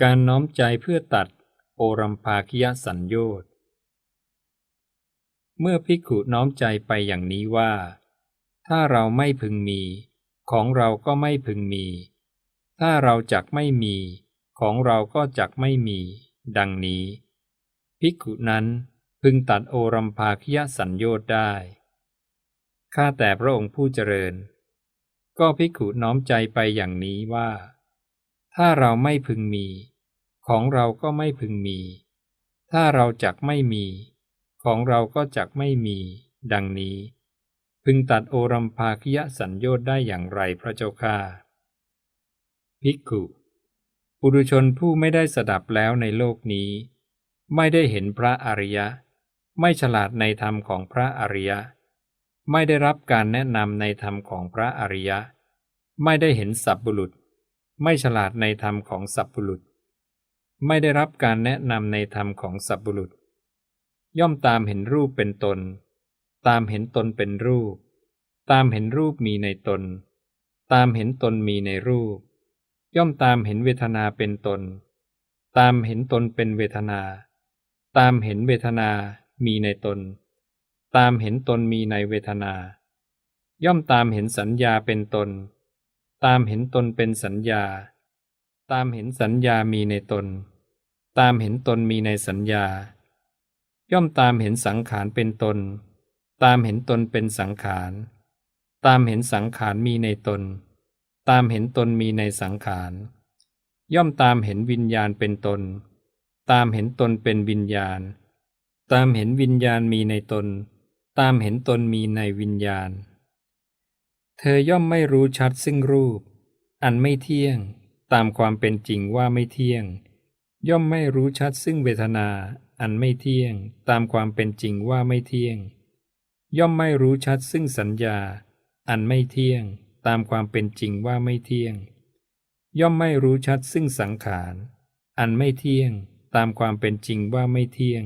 การน้อมใจเพื่อตัดโอรัมภาคิยสัญโยชน์เมื่อภิกขุน้อมใจไปอย่างนี้ว่า ถ้าเราไม่พึงมี ของเราก็ไม่พึงมี ถ้าเราจักไม่มี ของเราก็จักไม่มี ดังนี้ ภิกขุนั้นพึงตัดโอรัมภาคิยสัญโยชน์ได้ ข้าแต่พระองค์ผู้เจริญ ก็ภิกขุน้อมใจไปอย่างนี้ว่า ถ้าเราไม่พึงมี ของเราก็ไม่พึงมี ถ้าเราจักไม่มี ของเราก็จักไม่มี ดังนี้ พึงตัดโอรัมภาคิยสัญโยชน์ได้อย่างไรพระเจ้าข้าภิกขุปุถุชนผู้ไม่ได้สดับแล้วในโลกนี้ ไม่ได้เห็นพระอริยะ ไม่ฉลาดในธรรมของพระอริยะ ไม่ได้รับการแนะนำในธรรมของพระอริยะ ไม่ได้เห็นสัพบุรุษ ไม่ฉลาดในธรรมของสัพบุรุษ ไม่ได้รับการแนะนำในธรรมของสัพบุรุษ ย่อมตามเห็นรูปเป็นตน ตามเห็นตนเป็นรูป ตามเห็นรูปมีในตน ตามเห็นตนมีในรูป ย่อมตามเห็นเวทนาเป็นตน ตามเห็นตนเป็นเวทนา ตามเห็นเวทนามีในตน ตามเห็นตนมีในเวทนา ย่อมตามเห็นสัญญาเป็นตน ตามเห็นตนเป็นสัญญา ตามเห็นสัญญามีในตน ตามเห็นตนมีในสัญญา ย่อมตามเห็นสังขารเป็นตน ตามเห็นตนเป็นสังขาร ตามเห็นสังขารมีในตน ตามเห็นตนมีในสังขาร ย่อมตามเห็นวิญญาณเป็นตน ตามเห็นตนเป็นวิญญาณ ตามเห็นวิญญาณมีในตน ตามเห็นตนมีในวิญญาณ เธอย่อมไม่รู้ชัดซึ่งรูป อันไม่เที่ยง ตามความเป็นจริงว่าไม่เที่ยง ย่อมไม่รู้ชัดซึ่งเวทนา อันไม่เที่ยง ตามความเป็นจริงว่าไม่เที่ยง ย่อมไม่รู้ชัดซึ่งสัญญา อันไม่เที่ยง ตามความเป็นจริงว่าไม่เที่ยง ย่อมไม่รู้ชัดซึ่งสังขาร อันไม่เที่ยง ตามความเป็นจริงว่าไม่เที่ยง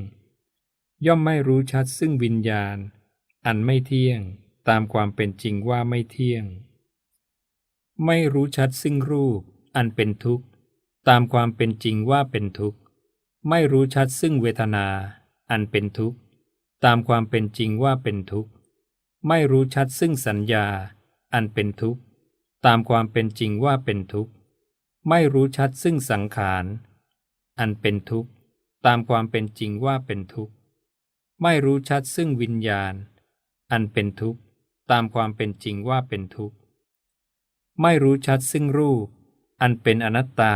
ย่อมไม่รู้ชัดซึ่งวิญญาณ อันไม่เที่ยง ตามความเป็นจริงว่าไม่เที่ยง ไม่รู้ชัดซึ่งรูปอันเป็นทุกข์ ตามความเป็นจริงว่าเป็นทุกข์ ไม่รู้ชัดซึ่งเวทนา อันเป็นทุกข์ ตามความเป็นจริงว่าเป็นทุกข์ ไม่รู้ชัดซึ่งสัญญา อันเป็นทุกข์ ตามความเป็นจริงว่าเป็นทุกข์ ไม่รู้ชัดซึ่งสังขาร อันเป็นทุกข์ ตามความเป็นจริงว่าเป็นทุกข์ ไม่รู้ชัดซึ่งวิญญาณ อันเป็นทุกข์ ตามความเป็นจริงว่าเป็นทุกข์ ไม่รู้ชัดซึ่งรูป อันเป็นอนัตตา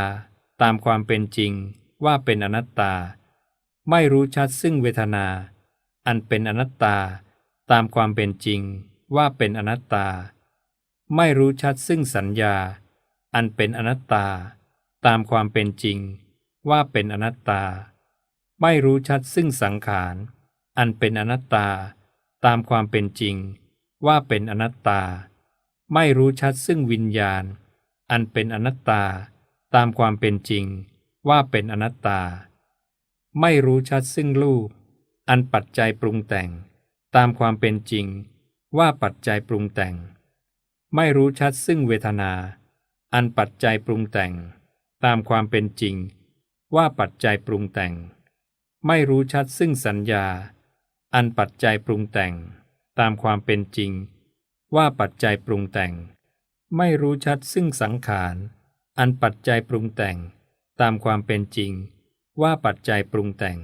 ตามความเป็นจริงว่าเป็นอนัตตา ไม่รู้ชัดซึ่งเวทนา อันเป็นอนัตตา ตามความเป็นจริงว่าเป็นอนัตตา ไม่รู้ชัดซึ่งสัญญา อันเป็นอนัตตา ตามความเป็นจริงว่าเป็นอนัตตา ไม่รู้ชัดซึ่งสังขาร อันเป็นอนัตตา ตามความเป็นจริง ว่าเป็นอนัตตา ไม่รู้ชัดซึ่งวิญญาณ อันเป็นอนัตตาตามความเป็นจริงว่าเป็นอนัตตา ไม่รู้ชัดซึ่งรูป อันปัจจัยปรุงแต่ง ตามความเป็นจริงว่าปัจจัยปรุงแต่ง ไม่รู้ชัดซึ่งเวทนา อันปัจจัยปรุงแต่ง ตามความเป็นจริง ว่าปัจจัยปรุงแต่ง ไม่รู้ชัดซึ่งสัญญา อันปัจจัยปรุงแต่ง ตามความเป็นจริง ว่าปัจจัยปรุงแต่ง ไม่รู้ชัดซึ่งสังขารอันปัจจัยปรุงแต่ง ตามความเป็นจริง ว่าปัจจัยปรุงแต่ง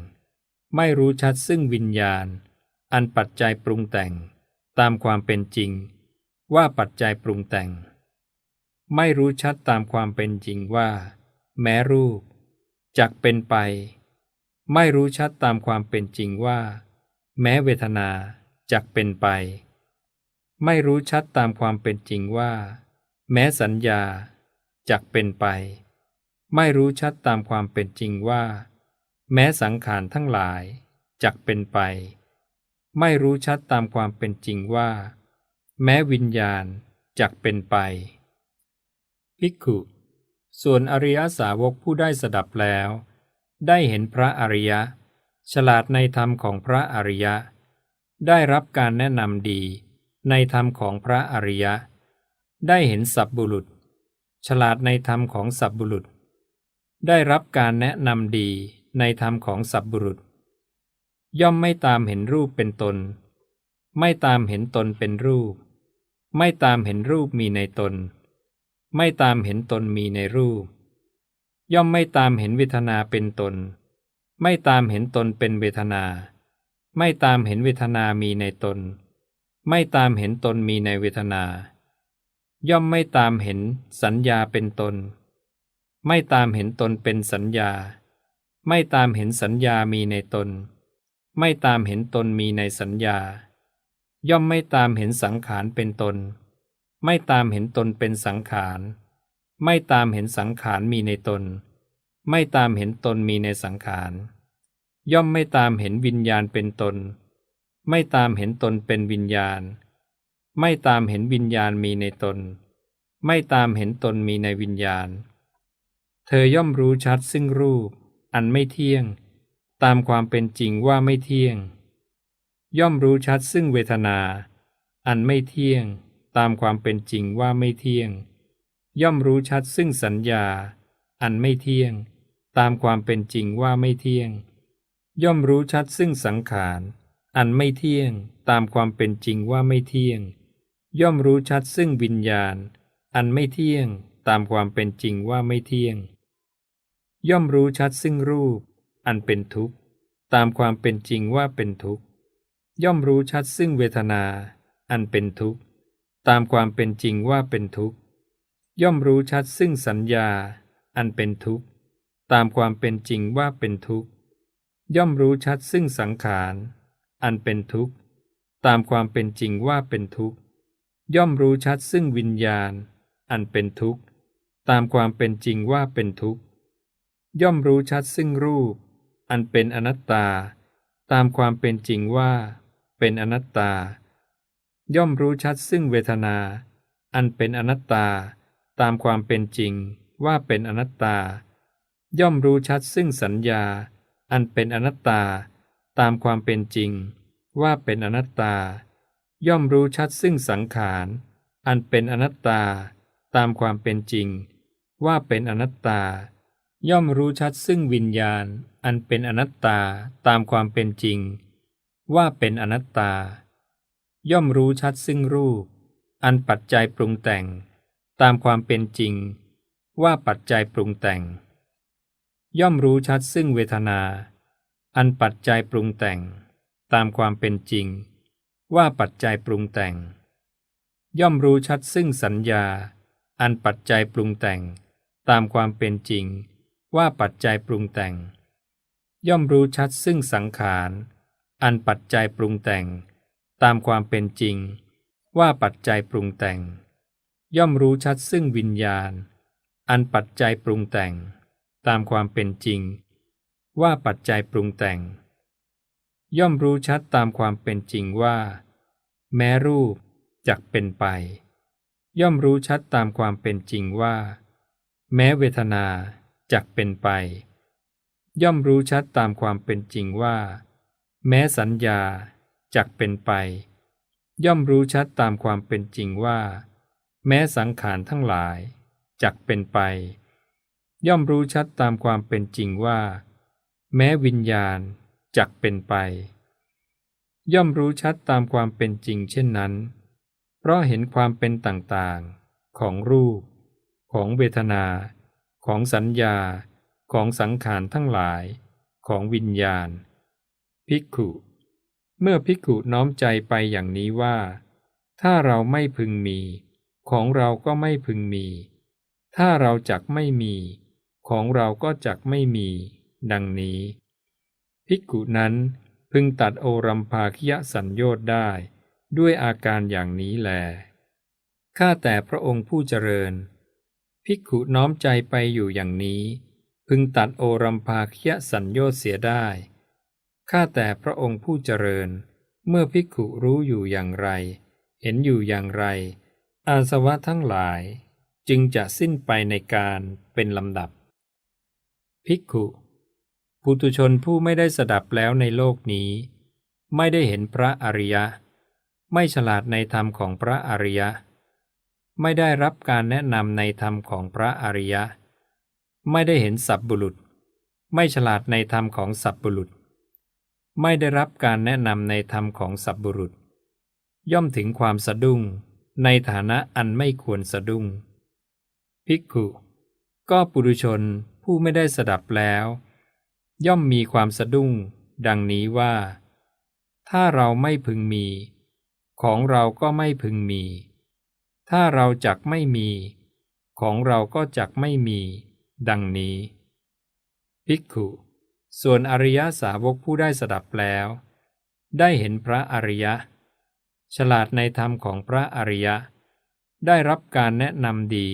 ไม่รู้ชัดซึ่งวิญญาณ อันปัจจัยปรุงแต่ง ตามความเป็นจริง ว่าปัจจัยปรุงแต่ง ไม่รู้ชัดตามความเป็นจริงว่า แม้รูปจักเป็นไป ไม่รู้ชัดตามความเป็นจริงว่า แม้เวทนา จักเป็นไป ไม่รู้ชัดตามความเป็นจริงว่า แม้สัญญาจักเป็นไป ไม่รู้ชัดตามความเป็นจริงว่า แม้สังขารทั้งหลายจักเป็นไป ไม่รู้ชัดตามความเป็นจริงว่า แม้วิญญาณจักเป็นไปภิกขุส่วนอริยสาวกผู้ได้สดับแล้ว ได้เห็นพระอริยะ ฉลาดในธรรมของพระอริยะ ได้รับการแนะนำดีในธรรมของพระอริยะ ได้เห็นสัพบุรุษ ฉลาดในธรรมของสัพบุรุษ ได้รับการแนะนำดีในธรรมของสัพบุรุษ ย่อมไม่ตามเห็นรูปเป็นตน ไม่ตามเห็นตนเป็นรูป ไม่ตามเห็นรูปมีในตน ไม่ตามเห็นตนมีในรูป ย่อมไม่ตามเห็นเวทนาเป็นตน ไม่ตามเห็นตนเป็นเวทนา ไม่ตามเห็นเวทนามีในตน ไม่ตามเห็นตนมีในเวทนา ย่อมไม่ตามเห็นสัญญาเป็นตน ไม่ตามเห็นตนเป็นสัญญา ไม่ตามเห็นสัญญามีในตน ไม่ตามเห็นตนมีในสัญญา ย่อมไม่ตามเห็นสังขารเป็นตน ไม่ตามเห็นตนเป็นสังขาร ไม่ตามเห็นสังขารมีในตน ไม่ตามเห็นตนมีในสังขาร ย่อมไม่ตามเห็นวิญญาณเป็นตน ไม่ตามเห็นตนเป็นวิญญาณ ไม่ตามเห็นวิญญาณมีในตน ไม่ตามเห็นตนมีในวิญญาณ เธอย่อมรู้ชัดซึ่งรูป อันไม่เที่ยง ตามความเป็นจริงว่าไม่เที่ยง ย่อมรู้ชัดซึ่งเวทนา อันไม่เที่ยง ตามความเป็นจริงว่าไม่เที่ยง ย่อมรู้ชัดซึ่งสัญญา อันไม่เที่ยง ตามความเป็นจริงว่าไม่เที่ยง ย่อมรู้ชัดซึ่งสังขาร อันไม่เที่ยงตามความเป็นจริงว่าไม่เที่ยง ย่อมรู้ชัดซึ่งวิญญาณ อันไม่เที่ยงตามความเป็นจริงว่าไม่เที่ยง ย่อมรู้ชัดซึ่งรูป อันเป็นทุกข์ ตามความเป็นจริงว่าเป็นทุกข์ ย่อมรู้ชัดซึ่งเวทนา อันเป็นทุกข์ ตามความเป็นจริงว่าเป็นทุกข์ ย่อมรู้ชัดซึ่งสัญญา อันเป็นทุกข์ ตามความเป็นจริงว่าเป็นทุกข์ ย่อมรู้ชัดซึ่งสังขาร อันเป็นทุกข์ ตามความเป็นจริงว่าเป็นทุกข์ ย่อมรู้ชัดซึ่งวิญญาณ อันเป็นทุกข์ ตามความเป็นจริงว่าเป็นทุกข์ ย่อมรู้ชัดซึ่งรูป อันเป็นอนัตตา ตามความเป็นจริงว่า เป็นอนัตตา ย่อมรู้ชัดซึ่งเวทนา อันเป็นอนัตตา ตามความเป็นจริงว่าเป็นอนัตตา ย่อมรู้ชัดซึ่งสัญญา อันเป็นอนัตตาตามความเป็นจริง ว่าเป็นอนัตตา ย่อมรู้ชัดซึ่งสังขาร อันเป็นอนัตตา ตามความเป็นจริง ว่าเป็นอนัตตา ย่อมรู้ชัดซึ่งวิญญาณ อันเป็นอนัตตาตามความเป็นจริง ว่าเป็นอนัตตา ย่อมรู้ชัดซึ่งรูป อันปัจจัยปรุงแต่ง ตามความเป็นจริง ว่าปัจจัยปรุงแต่ง ย่อมรู้ชัดซึ่งเวทนา อันปัจจัยปรุงแต่ง ตามความเป็นจริง ว่าปัจจัยปรุงแต่ง ย่อมรู้ชัดซึ่งสัญญา อันปัจจัยปรุงแต่ง ตามความเป็นจริง ว่าปัจจัยปรุงแต่ง ย่อมรู้ชัดซึ่งสังขาร อันปัจจัยปรุงแต่ง ตามความเป็นจริง ว่าปัจจัยปรุงแต่ง ย่อมรู้ชัดซึ่งวิญญาณ อันปัจจัยปรุงแต่ง ตามความเป็นจริง ว่าปัจจัยปรุงแต่ง ย่อมรู้ชัดตามความเป็นจริงว่า แม้รูปจักเป็นไป ย่อมรู้ชัดตามความเป็นจริงว่า แม้เวทนาจักเป็นไป ย่อมรู้ชัดตามความเป็นจริงว่า แม้สัญญาจักเป็นไป ย่อมรู้ชัดตามความเป็นจริงว่า แม้สังขารทั้งหลายจักเป็นไป ย่อมรู้ชัดตามความเป็นจริงว่า แม้วิญญาณจักเป็นไป ย่อมรู้ชัดตามความเป็นจริงเช่นนั้น เพราะเห็นความเป็นต่างๆ ของรูป ของเวทนา ของสัญญา ของสังขารทั้งหลาย ของวิญญาณ ภิกขุ เมื่อภิกขุน้อมใจไปอย่างนี้ว่า ถ้าเราไม่พึงมี ของเราก็ไม่พึงมี ถ้าเราจักไม่มี ของเราก็จักไม่มี ดังนี้ ภิกขุนั้นพึงตัดโอรัมภาคิยสัญโยชน์ได้ ด้วยอาการอย่างนี้แล ข้าแต่พระองค์ผู้เจริญ ภิกขุน้อมใจไปอยู่อย่างนี้ พึงตัดโอรัมภาคิยสัญโยชน์เสียได้ ข้าแต่พระองค์ผู้เจริญ เมื่อภิกขุรู้อยู่อย่างไร เห็นอยู่อย่างไร อาสวะทั้งหลายจึงจะสิ้นไปในการเป็นลำดับ ภิกขุปุตุชนผู้ไม่ได้สดับแล้วในโลกนี้ ไม่ได้เห็นพระอริยะ ไม่ฉลาดในธรรมของพระอริยะ ไม่ได้รับการแนะนำในธรรมของพระอริยะ ไม่ได้เห็นสับบุรุษ ไม่ฉลาดในธรรมของสับบุรุษ ไม่ได้รับการแนะนำในธรรมของสับบุรุษ ย่อมถึงความสะดุ้งในฐานะอันไม่ควรสะดุ้งภิกขุ ก็ปุถุชน ผู้ไม่ได้สดับแล้ว ย่อมมีความสะดุ้ง ดังนี้ว่า ถ้าเราไม่พึงมี ของเราก็ไม่พึงมี ถ้าเราจักไม่มี ของเราก็จักไม่มี ดังนี้ภิกขุส่วนอริยสาวกผู้ได้สดับแล้ว ได้เห็นพระอริยะ ฉลาดในธรรมของพระอริยะ ได้รับการแนะนำดี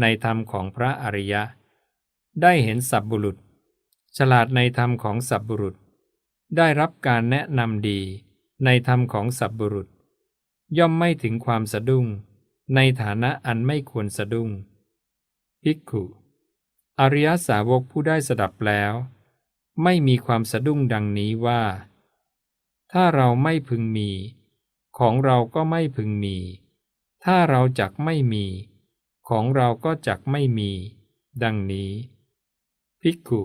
ในธรรมของพระอริยะ ได้เห็นสับบุรุษ ฉลาดในธรรมของสับบุรุษ ได้รับการแนะนำดีในธรรมของสับบุรุษ ย่อมไม่ถึงความสะดุ้ง ในฐานะอันไม่ควรสะดุ้งภิกขุอริยสาวกผู้ได้สดับแล้ว ไม่มีความสะดุ้งดังนี้ว่า ถ้าเราไม่พึงมี ของเราก็ไม่พึงมี ถ้าเราจักไม่มี ของเราก็จักไม่มี ดังนี้ ภิกขุ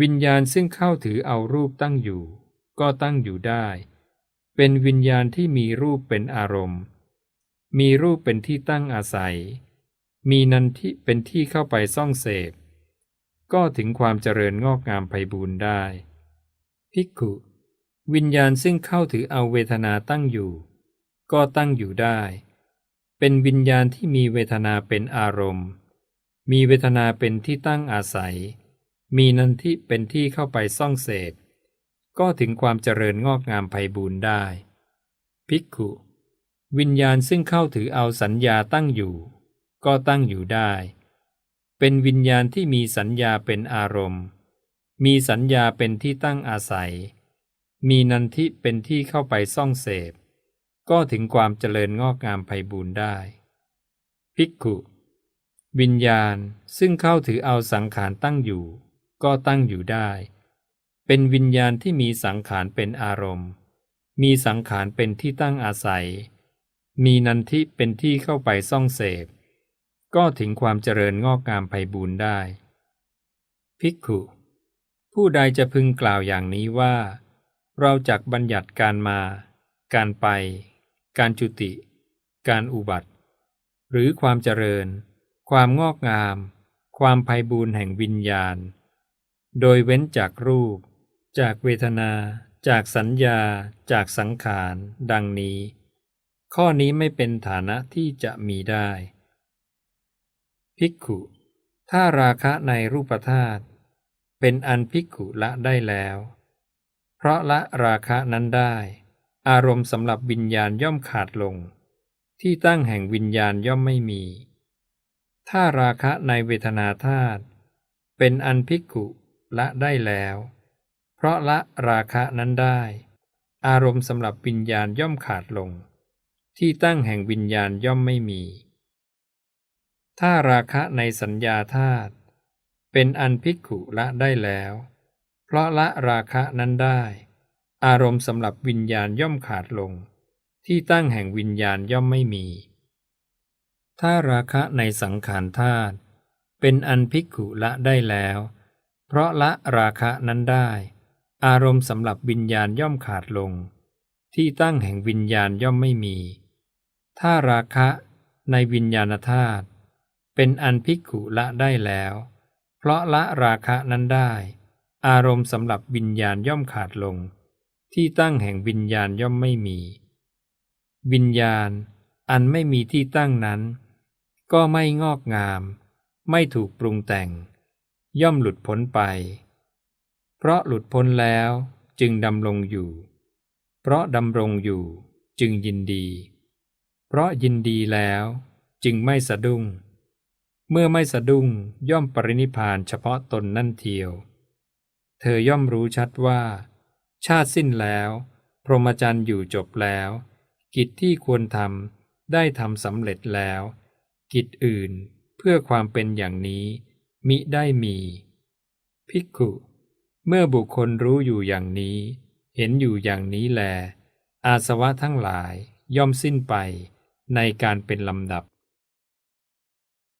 วิญญาณซึ่งเข้าถือเอารูปตั้งอยู่ ก็ตั้งอยู่ได้ เป็นวิญญาณที่มีรูปเป็นอารมณ์ มีรูปเป็นที่ตั้งอาศัย มีนันทิเป็นที่เข้าไปซ่องเสพ ก็ถึงความเจริญงอกงามไพบูรณ์ได้ ภิกขุ วิญญาณซึ่งเข้าถือเอาเวทนาตั้งอยู่ ก็ตั้งอยู่ได้ เป็นวิญญาณที่มีเวทนาเป็นอารมณ์ มีเวทนาเป็นที่ตั้งอาศัย มีนันทิเป็นที่เข้าไปซ่องเสพ ก็ถึงความเจริญงอกงามไพบูรณ์ได้ ภิกขุ วิญญาณซึ่งเข้าถือเอาสัญญาตั้งอยู่ ก็ตั้งอยู่ได้ เป็นวิญญาณที่มีสัญญาเป็นอารมณ์ มีสัญญาเป็นที่ตั้งอาศัย มีนันทิเป็นที่เข้าไปซ่องเสพ ก็ถึงความเจริญงอกงามไพบูรณ์ได้ ภิกขุ วิญญาณซึ่งเข้าถือเอาสังขารตั้งอยู่ ก็ตั้งอยู่ได้ เป็นวิญญาณที่มีสังขารเป็นอารมณ์ มีสังขารเป็นที่ตั้งอาศัย มีนันทิเป็นที่เข้าไปซ่องเสพ ก็ถึงความเจริญงอกงามไพบูรณ์ได้ ภิกขุ ผู้ใดจะพึงกล่าวอย่างนี้ว่า เราจักบัญญัติการมา การไป การจุติ การอุบัติ หรือความเจริญ ความงอกงาม ความไพบูรณ์แห่งวิญญาณ โดยเว้นจากรูป จากเวทนา จากสัญญา จากสังขาร ดังนี้ ข้อนี้ไม่เป็นฐานะที่จะมีได้ ภิกขุ ถ้าราคะในรูปธาตุเป็นอันภิกขุละได้แล้ว เพราะละราคะนั้นได้ อารมณ์สำหรับวิญญาณย่อมขาดลง ที่ตั้งแห่งวิญญาณย่อมไม่มี ถ้าราคะในเวทนาธาตุเป็นอันภิกขุละได้แล้ว เพราะละราคะนั้นได้ อารมณ์สำหรับวิญญาณย่อมขาดลง ที่ตั้งแห่งวิญญาณย่อมไม่มี ถ้าราคะในสัญญาธาตุเป็นอันภิกขุละได้แล้ว เพราะละราคะนั้นได้ อารมณ์สำหรับวิญญาณย่อมขาดลง ที่ตั้งแห่งวิญญาณย่อมไม่มี ถ้าราคะในสังขารธาตุเป็นอันภิกขุละได้แล้ว เพราะละราคะนั้นได้ อารมณ์สำหรับวิญญาณย่อมขาดลง ที่ตั้งแห่งวิญญาณย่อมไม่มี ถ้าราคะในวิญญาณธาตุเป็นอันภิกขุละได้แล้ว เพราะละราคะนั้นได้ อารมณ์สำหรับวิญญาณย่อมขาดลง ที่ตั้งแห่งวิญญาณย่อมไม่มี วิญญาณอันไม่มีที่ตั้งนั้น ก็ไม่งอกงาม ไม่ถูกปรุงแต่ง ย่อมหลุดพ้นไป เพราะหลุดพ้นแล้วจึงดำรงอยู่ เพราะดำรงอยู่จึงยินดี เพราะยินดีแล้วจึงไม่สะดุ้ง เมื่อไม่สะดุ้งย่อมปรินิพพานเฉพาะตนนั่นเทียว เธอย่อมรู้ชัดว่า ชาติสิ้นแล้ว พรหมจรรย์อยู่จบแล้ว กิจที่ควรทำได้ทำสำเร็จแล้ว กิจอื่นเพื่อความเป็นอย่างนี้ มิได้มี ภิกขุเมื่อบุคคลรู้อยู่อย่างนี้ เห็นอยู่อย่างนี้แล อาสวะทั้งหลายย่อมสิ้นไปในการเป็นลำดับ